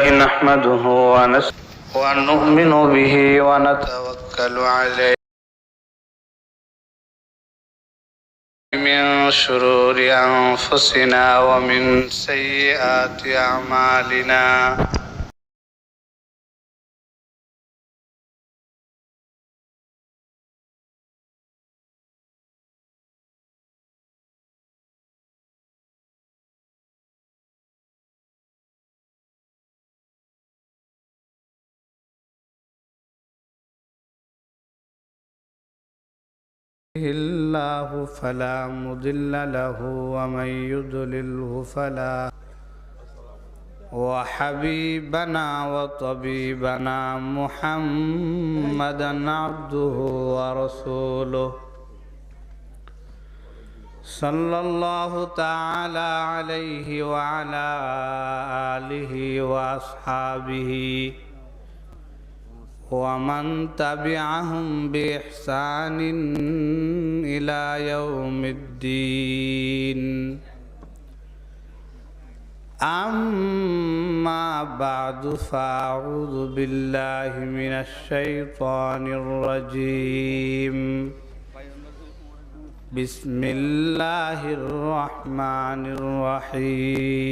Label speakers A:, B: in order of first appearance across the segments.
A: نحمده ونس ونؤمن به ونتوكل عليه. من شرور أنفسنا ومن سيئات أعمالنا. الله فلا مضل له ومن يضلله فلا وحبيبنا وطبيبنا محمدا عبده ورسوله صلى الله تعالى عليه وعلى آله وأصحابه ومن تبعهم بإحسان إلى يوم الدين. أما بعد فأعوذ بالله من الشيطان الرجيم. بسم الله الرحمن الرحيم.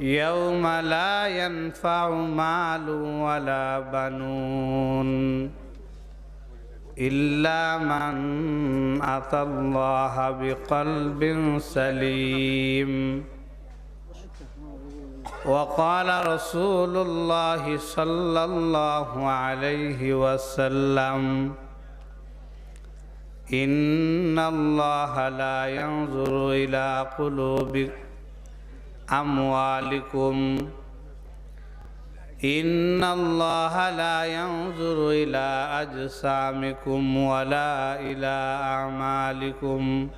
A: يوم لا ينفع مال ولا بنون إلا من أتى الله بقلب سليم وقال رسول الله صلى الله عليه وسلم إن الله لا ينظر إلى قلوبكم أموالكم إن الله لا ينظر إلى أجسامكم ولا إلى أعمالكم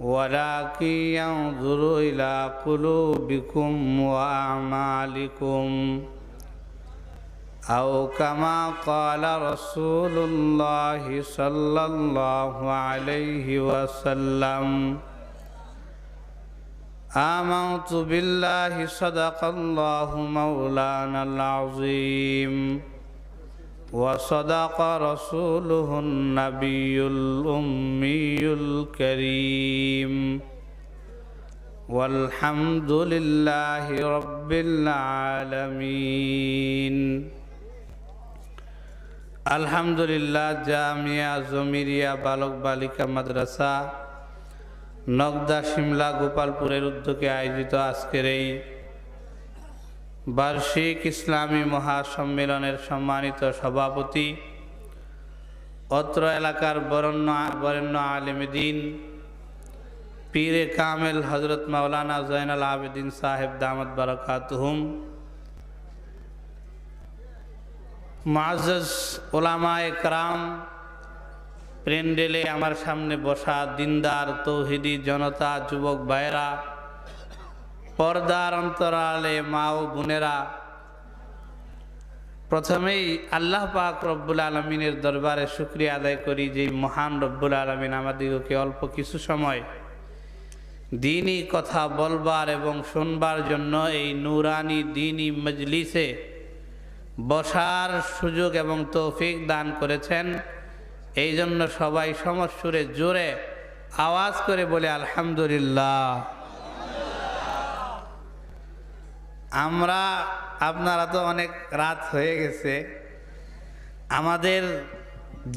A: ولكن ينظر إلى قلوبكم وأعمالكم أو كما قال رسول الله صلى الله عليه وسلم آمنت بالله صدق الله مولانا العظيم وصدق رسوله النبي الأمي الكريم والحمد لله رب العالمين الحمد لله جامعة زمیریہ بالک بالکا مدرسہ নগদা শিমলা গোপালপুরের উদ্যোগে আয়োজিত আজকের এই বার্ষিক ইসলামী মহাসম্মেলনের সম্মানিত সভাপতি, অত্র এলাকার বরণ্য বরেণ্য আলেমদিন পীরে কামেল হজরত মাওলানা জৈনাল আবেদিন সাহেব দামদ বারকাতহুম মাজ ওলামা একরাম প্যান্ডেলে আমার সামনে বসা দিনদার তৌহিদি জনতা, যুবক ভাইরা পর্দার অন্তরালে মা ও বোনেরা, প্রথমেই আল্লাহ পাক রব্বুল আলমিনের দরবারে শুক্রিয়া আদায় করি যে মহান রব্বুল আলমিন আমাদিগকে অল্প কিছু সময় দিনই কথা বলবার এবং শুনবার জন্য এই নুরানি দিনই মজলিসে বসার সুযোগ এবং তৌফিক দান করেছেন। এই জন্য সবাই সমস্যুরে জোরে আওয়াজ করে বলে, আলহামদুলিল্লাহ। আমরা, আপনারা তো অনেক রাত হয়ে গেছে। আমাদের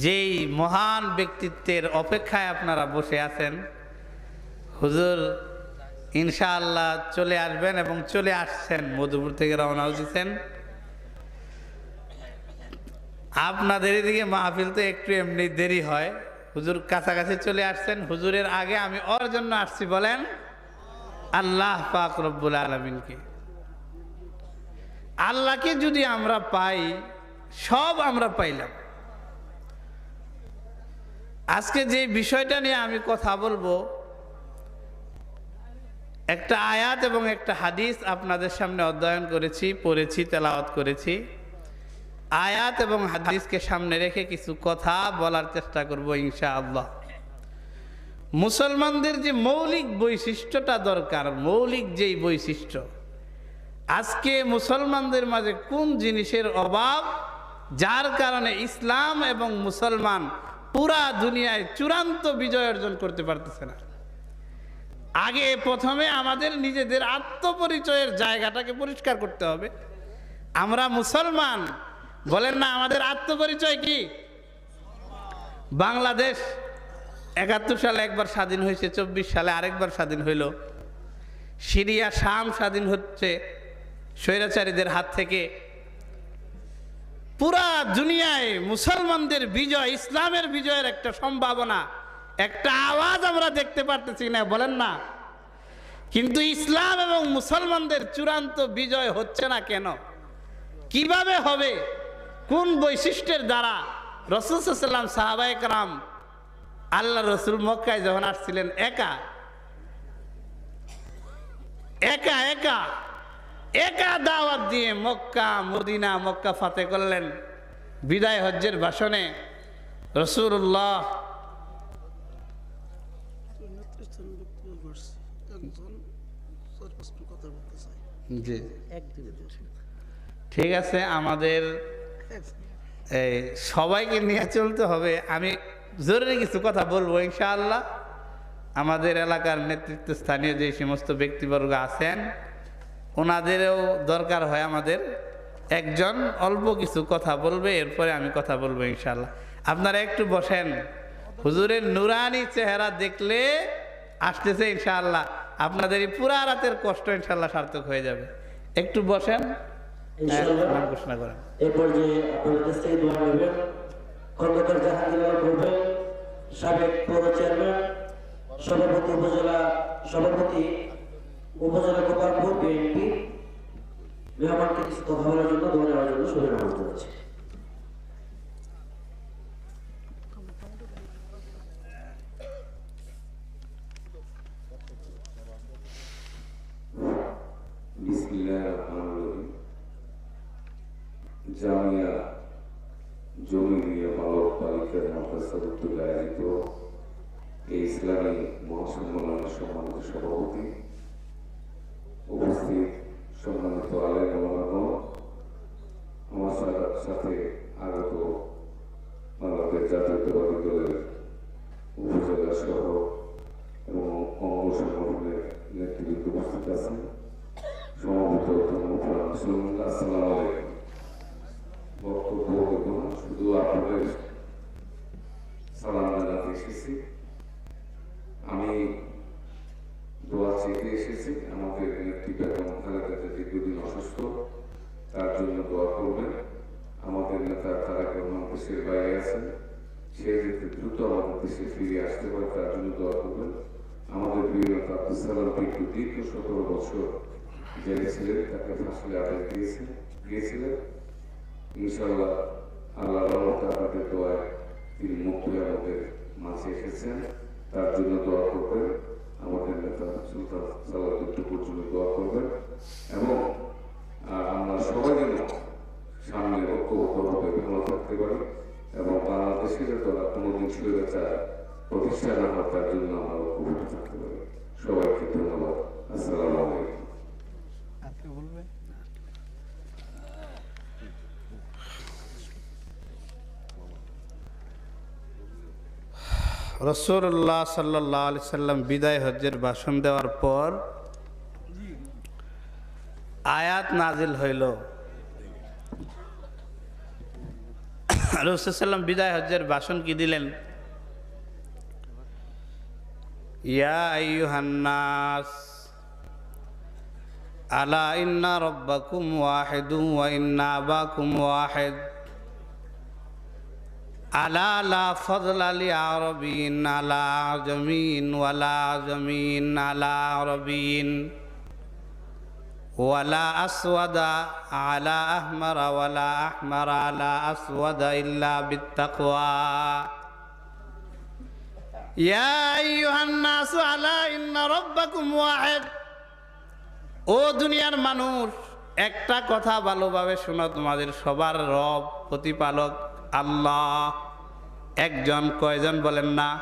A: যেই মহান ব্যক্তিত্বের অপেক্ষায় আপনারা বসে আছেন, হুজুর ইনশাআল্লাহ চলে আসবেন এবং চলে আসছেন, মধুপুর থেকে রওনা দিচ্ছেন আপনাদের এদিকে মাহফিল তো একটু এমনি দেরি হয়। হুজুর কাছাকাছি চলে আসছেন। হুজুরের আগে আমি ওর জন্য আসছি, বলেন, আল্লাহ পাক রব্বুল আলমিনকে। আল্লাহকে যদি আমরা পাই, সব আমরা পাইলাম। আজকে যে বিষয়টা নিয়ে আমি কথা বলব, একটা আয়াত এবং একটা হাদিস আপনাদের সামনে অধ্যয়ন করেছি, পড়েছি, তেলাওয়াত করেছি। আয়াত এবং হাদিসকে সামনে রেখে কিছু কথা বলার চেষ্টা করব ইনশা আল্লাহ মুসলমানদের যে মৌলিক বৈশিষ্ট্যটা দরকার, মৌলিক যেই বৈশিষ্ট্য, আজকে মুসলমানদের মাঝে কোন জিনিসের অভাব, যার কারণে ইসলাম এবং মুসলমান পুরা দুনিয়ায় চূড়ান্ত বিজয় অর্জন করতে পারতেছে না। আগে প্রথমে আমাদের নিজেদের আত্মপরিচয়ের জায়গাটাকে পরিষ্কার করতে হবে। আমরা মুসলমান বলেন না, আমাদের আত্মপরিচয় কি? বাংলাদেশ একাত্তর সালে একবার স্বাধীন হয়েছে, চব্বিশ সালে আরেকবার স্বাধীন হইল। সিরিয়া, শাম স্বাধীন হচ্ছে, স্বৈরাচারীদের হাত থেকে। পুরা দুনিয়ায় মুসলমানদের বিজয়, ইসলামের বিজয়ের একটা সম্ভাবনা, একটা আওয়াজ আমরা দেখতে পারতেছি না, বলেন না। কিন্তু ইসলাম এবং মুসলমানদের চূড়ান্ত বিজয় হচ্ছে না কেন? কীভাবে হবে? কোন বৈশিষ্ট্যের দ্বারা রসুলাম সাহাবায়ক রাম আল্লাহ রসুল মক্কায় যখন আসছিলেন একা? একা একা? একা দাওয়াত দিয়ে মক্কা মদিনা মক্কা ফাতে করলেন। বিদায় হজ্জের ভাষণে রসুল্লাহ ঠিক আছে আমাদের এই, সবাইকে নিয়ে চলতে হবে। আমি জরুরি কিছু কথা বলব, ইনশাআল্লাহ। আমাদের এলাকার নেতৃত্ব স্থানীয় যে সমস্ত ব্যক্তিবর্গ আছেন, ওনাদেরও দরকার হয় আমাদের একজন অল্প কিছু কথা বলবে, এরপরে আমি কথা বলব, ইনশাআল্লাহ। আপনারা একটু বসেন। হুজুরের নুরানি চেহারা দেখলে আসতেছে, ইনশাআল্লাহ। আপনাদের এই পুরা রাতের কষ্ট ইনশাল্লাহ সার্থক হয়ে যাবে। একটু বসেন। নাম ঘোষণা করেন।
B: এ পর্যায়ে আপনাদের কাছ থেকে দোয়া নেবেন খন্দকার জাহাঙ্গীর আলম সাবেক পৌর চেয়ারম্যান সভাপতি উপজেলা সভাপতি উপজেলা গোপালপুর বিএনপি মেহমানকে কিছু কথা বলার জন্য দোয়া নেওয়ার জন্য সুবিধা করতে হচ্ছে
C: বিসমিল্লাহ রহমান রহিম জামিয়া জমিরিয়া বালক বালিকা মাদ্রাসা উদ্যোগে আয়োজিত এই ইসলামী মহাসম্মেলনের সম্মানিত সভাপতি উপস্থিত সম্মানিত ওলামা, আমার সাথে আগত বাংলাদেশ জাতীয়তাবাদী দলের উপজেলা সহ এবং অঙ্গ সংগঠনের নেতৃবৃন্দ উপস্থিত আছেন। সমাবেত ধর্মপ্রাণ আলাইকুম। বক্তব্য দেব না, শুধু আপনাদের সালাম জানাতে এসেছি। আমি দোয়া চেতে এসেছি, আমাদের নেত্রী বেগম দীর্ঘদিন অসুস্থ, তার জন্য দোয়া করবেন। আমাদের নেতা তারেক রহমান দেশের বাইরে আছেন, সে যাতে দ্রুত আমাদের দেশে ফিরে আসতে পারে, তার জন্য দোয়া করবেন। আমাদের নেতা আব্দুল সালাম পিন্টু দীর্ঘ সতেরো বছর জেলে ছিলেন, তাকে ফাঁসলে আদেশ দিয়েছেন গিয়েছিলেন ইনশাল্লাহ আল্লাহ রহমতে আপনাদের দোয়ায় তিনি মুক্ত আমাদের মাঝে এসেছেন। তার জন্য দোয়া করবেন। আমাদের নেতা সুলতান সালাদুল টুকুর জন্য দোয়া করবেন। এবং আমরা সবাই যেন সামনে ঐক্যবদ্ধভাবে ভালো থাকতে পারি এবং বাংলাদেশের যাতে কোনোদিন স্বৈরাচার প্রতিষ্ঠা না হয়, তার জন্য আমরা ঐক্যবদ্ধ থাকতে পারি সবাইকে ধন্যবাদ আসসালামু আলাইকুম
D: আপনি বলবেন
A: রসুল্লাহ সাল্লাহ আলি সাল্লাম বিদায় হজ্জের ভাষণ দেওয়ার পর আয়াত নাজিল হইল। রসুল্লাম বিদায় হজ্জের ভাষণ কি দিলেন? ইয়া আলা ইন্না রব্বাকুম ওয়াহিদুম ওয়া ইন্না আবাকুম ওয়াহিদ। আলা লা ফজল আলী আরবিন, আলা জমিন আলা আরবিন। ওয়ালা আসওয়াদা আলা আহমারা, ওয়ালা ইল্লা বিত্তাকওয়া। ইয়া আইয়ুহান নাসু আলা ইন্না রাব্বাকুম ওয়াহিদ। ও দুনিয়ার মানুষ, একটা কথা ভালোভাবে শোনো তোমাদের, সবার রব প্রতিপালক আল্লাহ। একজন কয়জন বলেন না?